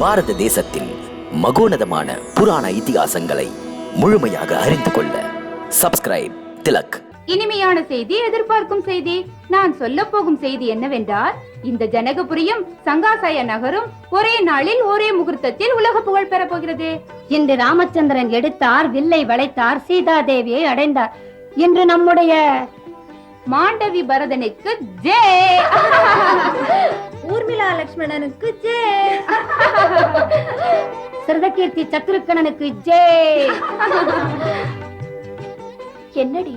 பாரத தேசத்தின் மகோனதமான புராண இதிகாசங்களை முழுமையாக அறிந்து கொள்ள சப்ஸ்கிரைப் திலக். இனிமையான செய்தி எதிர்பார்க்கும் செய்தி. நான் சொல்ல போகும் செய்தி என்னவென்றால் இந்த ஜனகபுரியும் சங்காசய நகரும் ஒரே நாளில் ஒரே முகூர்த்தத்தில் உலக புகழ் பெறப் போகிறது. இன்று ராமச்சந்திரன் எடுத்தார் வில்லை வளைத்தார் சீதாதேவியை அடைந்தார். இன்று நம்முடைய மாண்டவி பரதனுக்கு ஜெய். ஊர்மிளா லட்சுமணனுக்கு ஜே. சிறதகீர்த்தி சத்ருக்கணனுக்கு ஜே. என்னடி?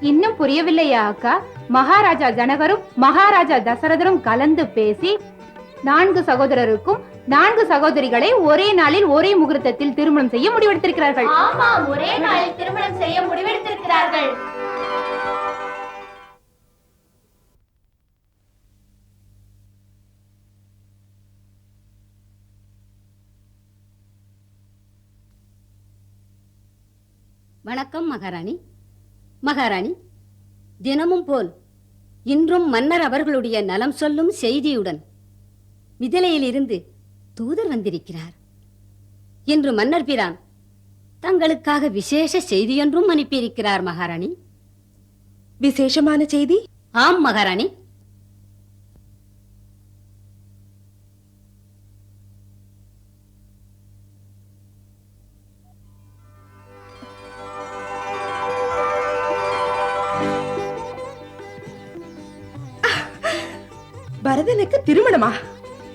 இன்னும் புரியவில்லையா அக்கா? மகாராஜா ஜனகரும் மகாராஜா தசரதரும் கலந்து பேசி நான்கு சகோதரருக்கும் நான்கு சகோதரிகளை ஒரே நாளில் ஒரே முகூர்த்தத்தில் திருமணம் செய்ய முடிவெடுத்திருக்கிறார்கள். ஆமா ஒரே நாளில் திருமணம் செய்ய முடிவெடுத்திருக்கிறார்கள். வணக்கம் மகாராணி. மகாராணி தினமும் போல் இன்றும் மன்னர் அவர்களுடைய நலம் சொல்லும் செய்தியுடன் மிதிலையிலிருந்து தூதர் வந்திருக்கிறார் இன்று மன்னர் பிரான் தங்களுக்காக விசேஷ செய்தியொன்றும் அனுப்பியிருக்கிறார் மகாராணி. விசேஷமான செய்தி? ஆம் மகாராணி. பரதனுக்கு திருமணமா?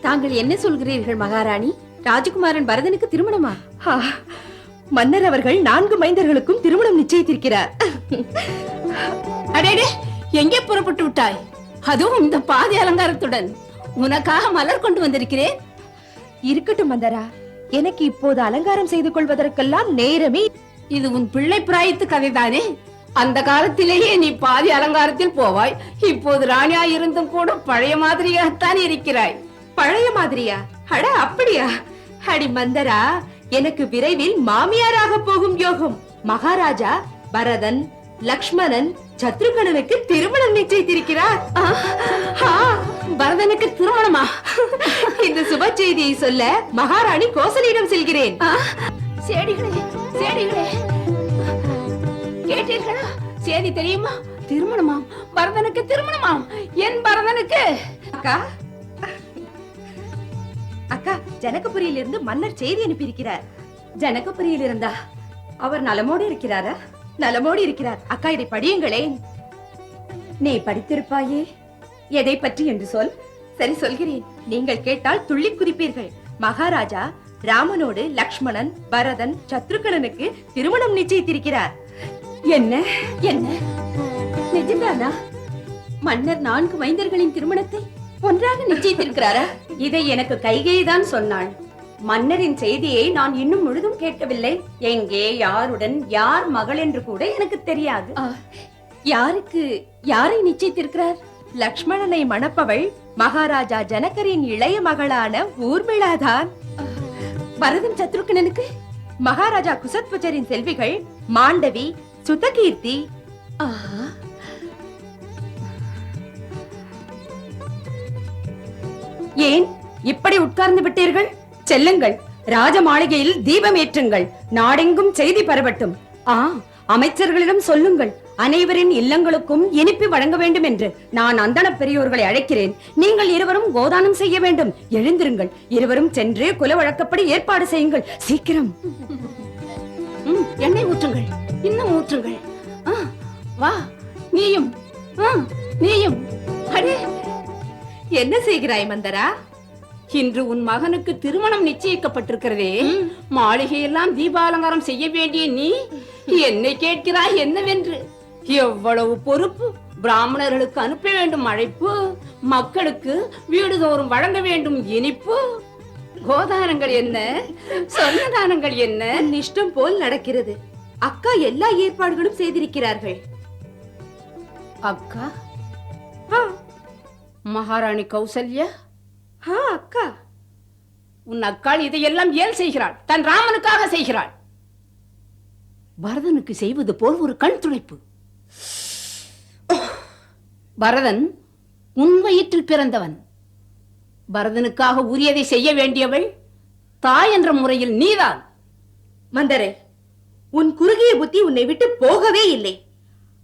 தாங்கள் என்ன சொல்கிறீர்கள் மகாராணி? ராஜகுமாரன் பரதனுக்கு திருமணமா? மன்னர் அவர்கள் நான்கு மைந்தர்களுக்கும் திருமணம் நிச்சயித்திருக்கிறார். அடேடே எங்கே புறப்பட்டு விட்டாய்? அதுவும் இந்த பாதி அலங்காரத்துடன். உனக்காக மலர் கொண்டு வந்திருக்கிறேன். இருக்கட்டும் மந்தரா எனக்கு இப்போது அலங்காரம் செய்து கொள்வதற்கெல்லாம் நேரமே இது உன் பிள்ளை பிராயத்து கதைதானே? அந்த காலத்திலேயே நீ பாதி அலங்காரத்தில் போவாய். இப்போது ராணியா இருந்தும் கூட பழைய மாதிரியாகத்தான் இருக்கிறாய். பழைய மாதிரியா? அட அப்படியா? அடி மந்தரா. எனக்கு விரைவில் மாமியாராக போகும் யோகம். மகாராஜா பரதன் லக்ஷ்மணன் சத்ருகனுக்கு திருமணம் நிச்சயித்திருக்கிறார். ஆ, பரதனுக்கு திருமணமா? இந்த சுப செய்தியை சொல்ல மகாராணி கோசலியிடம் செல்கிறேன். சேடிகளே சேடிகளே. கேட்டீர்களா? சேதி தெரியுமா? திருமணமாம். பரதனுக்கு திருமணமாம். என் பரதனுக்கு. அக்கா. அக்கா ஜனகபுரியிலிருந்து மன்னர் செய்தி அனுப்பியிருக்கிறார். ஜனகபுரியில் இருந்தா அவர் நலமோடு இருக்கிறாரா? நலமோடு இருக்கிறார். அக்கா இதை படியுங்களேன். நீ படித்திருப்பாயே? எதை பற்றி என்று சொல். சரி சொல்கிறேன். நீங்கள் கேட்டால் துள்ளி குதிப்பீர்கள். மகாராஜா ராமனோடு லக்ஷ்மணன் பரதன் சத்ருகணனுக்கு திருமணம் நிச்சயித்திருக்கிறார். என்ன? என்ன? நிஜம்தானா? மன்னர் நான்கு மைந்தர்களின் திருமணத்தை ஒன்றாக நிச்சயித்திருக்கிறாரா? இதை எனக்கு கைகேயை தான் சொன்னாள். மன்னரின் செய்தியை நான் இன்னும் முழுதும் கேட்கவில்லை. எங்கே யாருடன் யார் மகள் என்று கூட எனக்கு தெரியாது. யாருக்கு யாரை நிச்சயித்திருக்கிறார்? லக்ஷ்மணனை மணப்பவள் மகாராஜா ஜனகரின் இளைய மகளான ஊர்மிளாதான். பரதன் சத்ருக்கணனுக்கு மகாராஜா குசத்வஜரின் செல்விகள் மாண்டவி ஆஹா ஏன் இப்படி உட்கார்ந்து விட்டீர்கள்? செல்லுங்கள். ராஜ மாளிகையில் தீபம் ஏற்றுங்கள். நாடெங்கும் செய்தி பரவட்டும். ஆ அமைச்சர்களிடம் சொல்லுங்கள். அனைவரின் இல்லங்களுக்கும் இனிப்பு வழங்க வேண்டும் என்று நான் அந்தன பெரியோர்களை அழைக்கிறேன். நீங்கள் இருவரும் கோதானம் செய்ய வேண்டும். எழுந்திருங்கள். இருவரும் சென்று குல வழக்கப்படி ஏற்பாடு செய்யுங்கள். சீக்கிரம். எண்ணெய் ஊற்றுங்கள். இன்னும் ஊற்றுங்கள். ஆ, வா நீயும். ஆ, நீயும். அடே. என்ன செய்கிறாய் மந்தரா? இன்று உன் மகனுக்கு திருமணம் நிச்சயிக்கப்பட்டிருக்கிறதே. மாளிகையெல்லாம் தீபாலங்காரம் செய்ய வேண்டிய நீ என்னை கேட்கிறாய் என்னவென்று? எவ்வளவு பொறுப்பு? பிராமணர்களுக்கு அனுப்ப வேண்டும் அழைப்பு. மக்களுக்கு வீடுதோறும் வழங்க வேண்டும் இனிப்பு. கோதானங்கள் என்ன? சொர்ணதானங்கள் என்ன? இஷ்டம் போல் நடக்கிறது. அக்கா எல்லா ஏற்பாடுகளும் செய்திருக்கிறார்கள். அக்கா? மகாராணி கௌசல்யா? ஆ அக்கா. உன் அக்காள் இதையெல்லாம் ஏன் செய்கிறாள்? தன் ராமனுக்காக செய்கிறாள். பரதனுக்கு செய்வது போல் ஒரு கண் துடைப்பு. பரதன் உன் வயிற்றில் பிறந்தவன். பரதனுக்காக உரியதை செய்ய வேண்டியவள் தாய் என்ற முறையில் நீதான். மந்தரே உன் குறுகிய புத்தி உன்னை விட்டு போகவே இல்லை.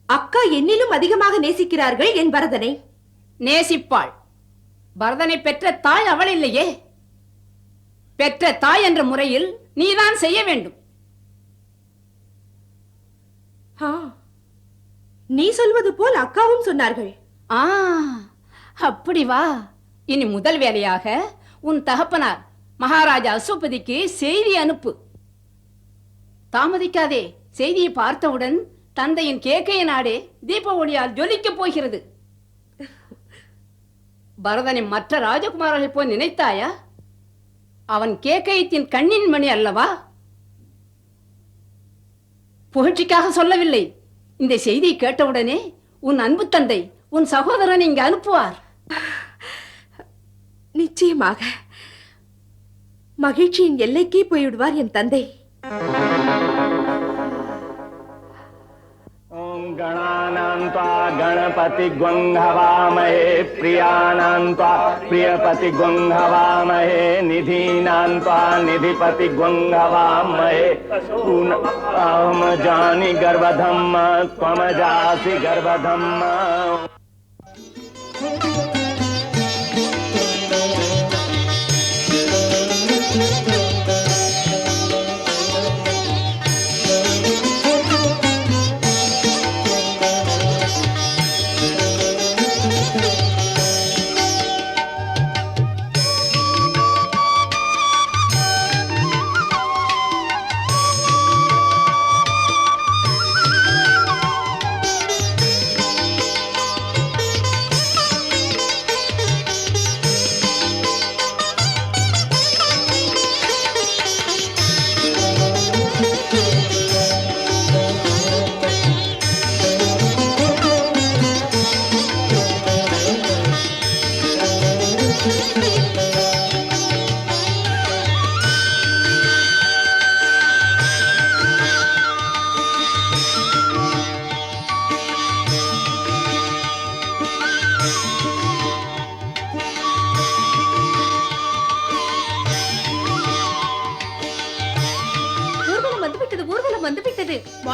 அக்கா என்னிலும் அதிகமாக நேசிக்கிறார்கள் என் பரதனை. நேசிப்பாள். பரதனை பெற்ற தாய் அவள் இல்லையே. பெற்ற தாய் என்ற முறையில் நீதான் செய்ய வேண்டும். நீ சொல்வது போல் அக்காவும் சொன்னார்கள். ஆ அப்படி வா. இனி முதல் வேலையாக உன் தகப்பனார் மகாராஜா அசுபதிக்கு செய்தி அனுப்பு. தாமதிக்காதே. செய்தியை பார்த்தவுடன் தந்தையின் கேக்கைய நாடே தீப ஒளியால் ஜொலிக்கப் போகிறது. பரதனை மற்ற ராஜகுமாரர்கள் போய் நினைத்தாயா? அவன் கேக்கயத்தின் கண்ணின் மணி அல்லவா? புகழ்ச்சிக்காக சொல்லவில்லை. இந்த செய்தியை கேட்டவுடனே உன் அன்பு தந்தை உன் சகோதரன் இங்கு அனுப்புவார். நிச்சயமாக. மகிழ்ச்சியின் எல்லைக்கே போய்விடுவார் என் தந்தை. गणपति गृङ्हवामहे प्रियाणां त्वा प्रियपति गृङ्हवामहे निधीनां त्वा निधिपति गृङ्हवामहे अहं जानि गर्भधम्म त्वमजासि गर्भधम्म।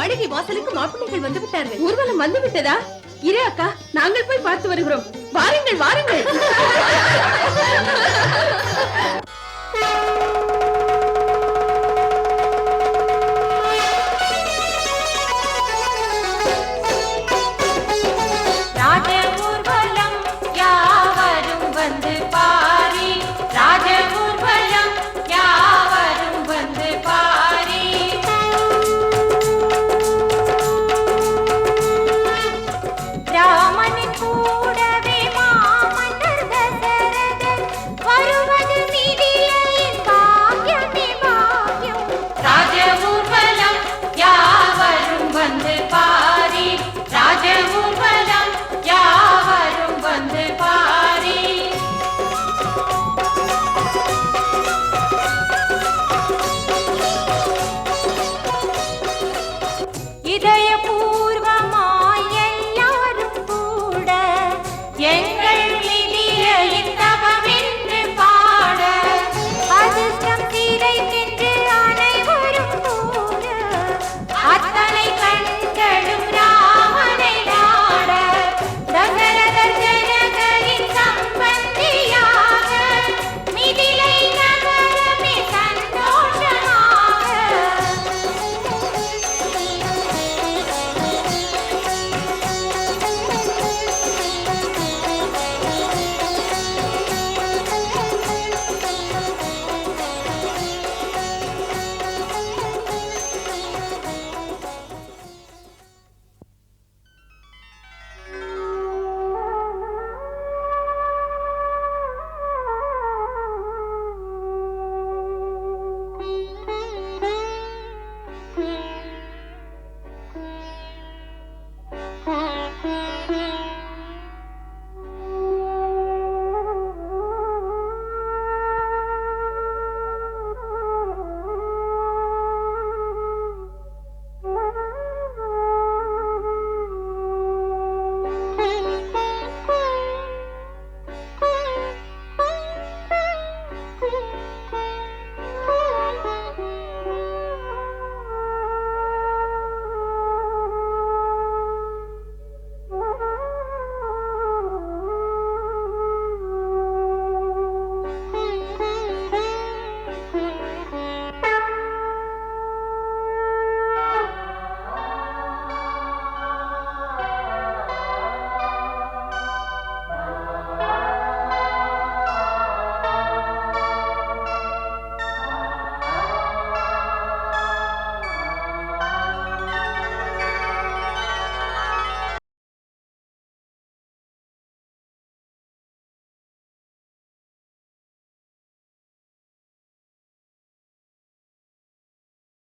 மாளிகை வாசலுக்கு மாப்பிள்ளைகள் வந்து விட்டார்கள். ஊர்வலம் வந்து விட்டதா? இரு அக்கா நாங்கள் போய் பார்த்து வருகிறோம். வாருங்கள் வாருங்கள்.